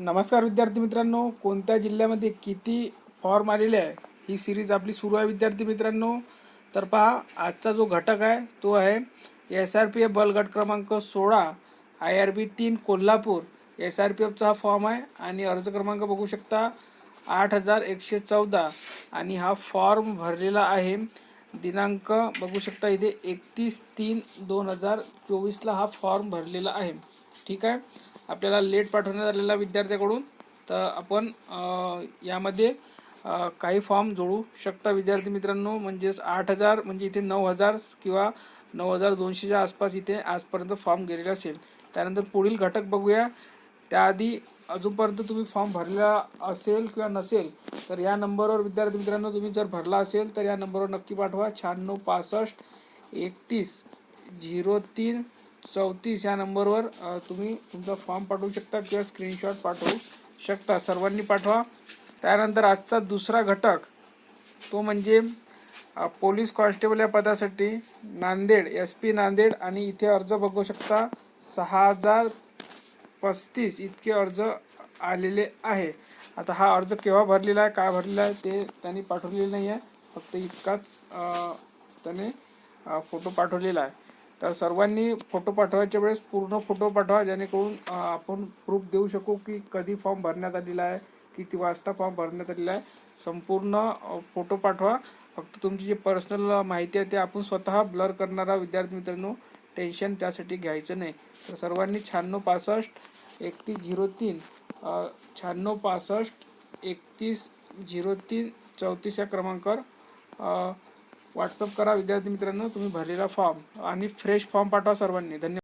नमस्कार विद्यार्थी मित्रांनो. कोणत्या जिल्ह्यामध्ये किती फॉर्म आलेले आहे? ही सिरीज आपली सुरू आहे विद्यार्थी मित्रांनो. तर पहा आजचा जो घटक आहे तो आहे एस आर पी एफ बलगट क्रमांक सोळा आय आर बी तीन कोल्हापूर. एस आर पी एफचा हा फॉर्म आहे आणि अर्ज क्रमांक बघू शकता आठ हजार एकशे चौदा. आणि हा फॉर्म भरलेला आहे दिनांक बघू शकता इथे एकतीस तीन दोन हजार चोवीसला हा फॉर्म भरलेला आहे. ठीक आहे? आपल्याला लेट पाठवण्यात आलेला विद्यार्थ्याकडून तर आपण यामध्ये काही फॉर्म जोडू शकता. विद्यार्थी मित्रांनो म्हणजेच आठ हजार म्हणजे इथे नऊ हजार किंवा नऊ हजार दोनशेच्या आसपास इथे आजपर्यंत फॉर्म गेलेला असेल. त्यानंतर पुढील घटक बघूया. त्याआधी अजूनपर्यंत तुम्ही फॉर्म भरलेला असेल किंवा नसेल तर या नंबरवर विद्यार्थी मित्रांनो तुम्ही जर भरला असेल तर या नंबरवर नक्की पाठवा. शहाण्णव पासष्ट एकतीस झिरो तीन चौतीस या नंबरवर तुम्ही तुमचा फॉर्म पाठवू शकता किंवा स्क्रीनशॉट पाठवू शकता. सर्वांनी पाठवा. त्यानंतर आजचा दुसरा घटक तो म्हणजे पोलीस कॉन्स्टेबल या पदासाठी नांदेड एस पी नांदेड आणि इथे अर्ज बघू शकता. सहा हजार पस्तीस इतके अर्ज आलेले आहे. आता हा अर्ज केव्हा भरलेला आहे काय भरलेला आहे ते त्यांनी पाठवलेलं नाही आहे फक्त इतकाच त्याने फोटो पाठवलेला आहे. तर सर्वांनी फोटो पाठवायच्या वेळेस पूर्ण फोटो पाठवा जेणेकरून आपण प्रूफ देऊ शकू की कधी फॉर्म भरण्यात आलेला आहे किती वाजता फॉर्म भरण्यात आलेला आहे. संपूर्ण फोटो पाठवा. फक्त तुमची जी पर्सनल माहिती आहे ते आपण स्वतः ब्लर करणारा विद्यार्थी मित्रांनो टेन्शन त्यासाठी घ्यायचं नाही. तर सर्वांनी शहाण्णव पासष्ट एकतीस झिरो तीन शहाण्णव पासष्ट एकतीस झिरो तीन चौतीस या क्रमांकावर व्हॉट्सअप करा विद्यार्थी मित्रांनो तुम्ही भरलेला फॉर्म आणि फ्रेश फॉर्म पाठवा सर्वांनी. धन्यवाद.